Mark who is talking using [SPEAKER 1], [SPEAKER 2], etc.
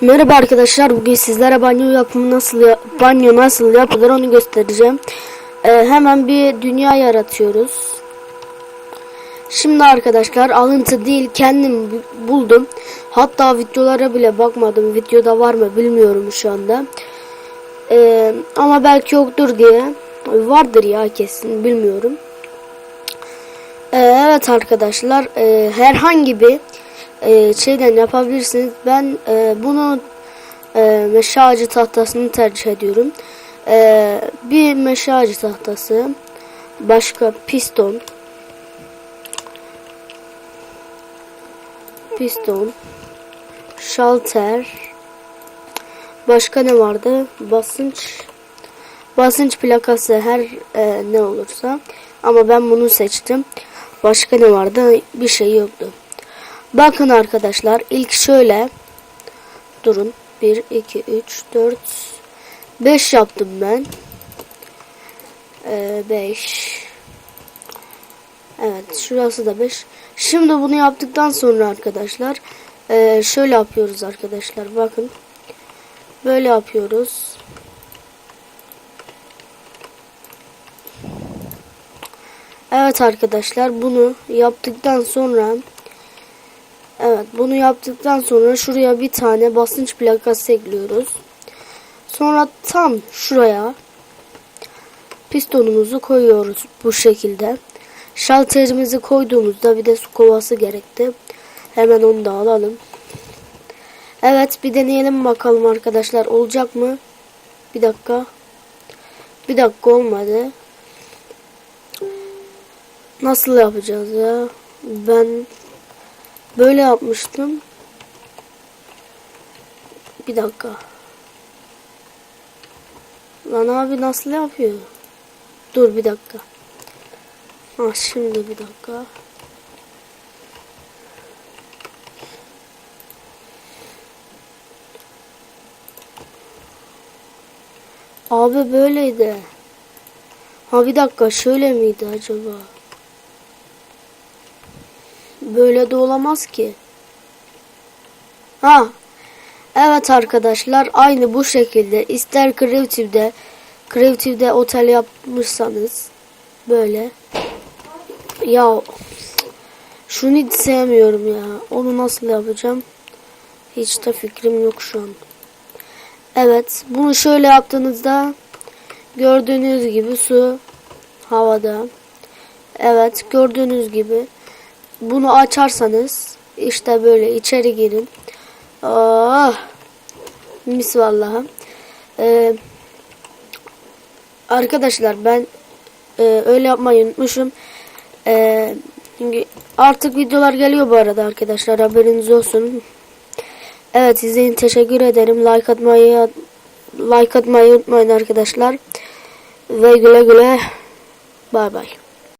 [SPEAKER 1] Merhaba arkadaşlar bugün sizlere banyo yapımı nasıl banyo nasıl yapılır onu göstereceğim. Ee, hemen bir dünya yaratıyoruz. Şimdi arkadaşlar alıntı değil kendim bu- buldum. Hatta videolara bile bakmadım. Videoda var mı bilmiyorum şu anda. Ee, ama belki yoktur diye. Vardır ya kesin bilmiyorum. Ee, evet arkadaşlar e, herhangi bir e, şeyden yapabilirsiniz. Ben e, bunu e, meşe ağacı tahtasını tercih ediyorum. E, bir meşe ağacı tahtası, başka piston, piston, şalter, başka ne vardı? Basınç, basınç plakası her e, ne olursa. Ama ben bunu seçtim. Başka ne vardı? Bir şey yoktu. Bakın arkadaşlar ilk şöyle. Durun. 1 2 3 4 5 yaptım ben. 5 Evet şurası da 5 şimdi bunu yaptıktan sonra arkadaşlar ee, şöyle yapıyoruz arkadaşlar. Bakın. Böyle yapıyoruz. Evet arkadaşlar bunu yaptıktan sonra bunu yaptıktan sonra şuraya bir tane basınç plakası ekliyoruz. Sonra tam şuraya pistonumuzu koyuyoruz bu şekilde. Şalterimizi koyduğumuzda bir de su kovası gerekti. Hemen onu da alalım. Evet bir deneyelim bakalım arkadaşlar olacak mı? Bir dakika. Bir dakika olmadı. Nasıl yapacağız ya? Ben Böyle yapmıştım. Bir dakika. Lan abi nasıl yapıyor? Dur bir dakika. Ha şimdi bir dakika. Abi böyleydi. Ha bir dakika şöyle miydi acaba? Böyle de olamaz ki. Ha. Evet arkadaşlar aynı bu şekilde ister Creative'de Creative'de otel yapmışsanız böyle ya şunu hiç sevmiyorum ya. Onu nasıl yapacağım? Hiç de fikrim yok şu an. Evet, bunu şöyle yaptığınızda gördüğünüz gibi su havada. Evet, gördüğünüz gibi bunu açarsanız işte böyle içeri girin. Ah, mis vallahi. Ee, arkadaşlar ben e, öyle yapmayı unutmuşum. Ee, çünkü artık videolar geliyor bu arada arkadaşlar haberiniz olsun. Evet izleyin teşekkür ederim. Like atmayı like atmayı unutmayın arkadaşlar. Ve güle güle. Bay bay.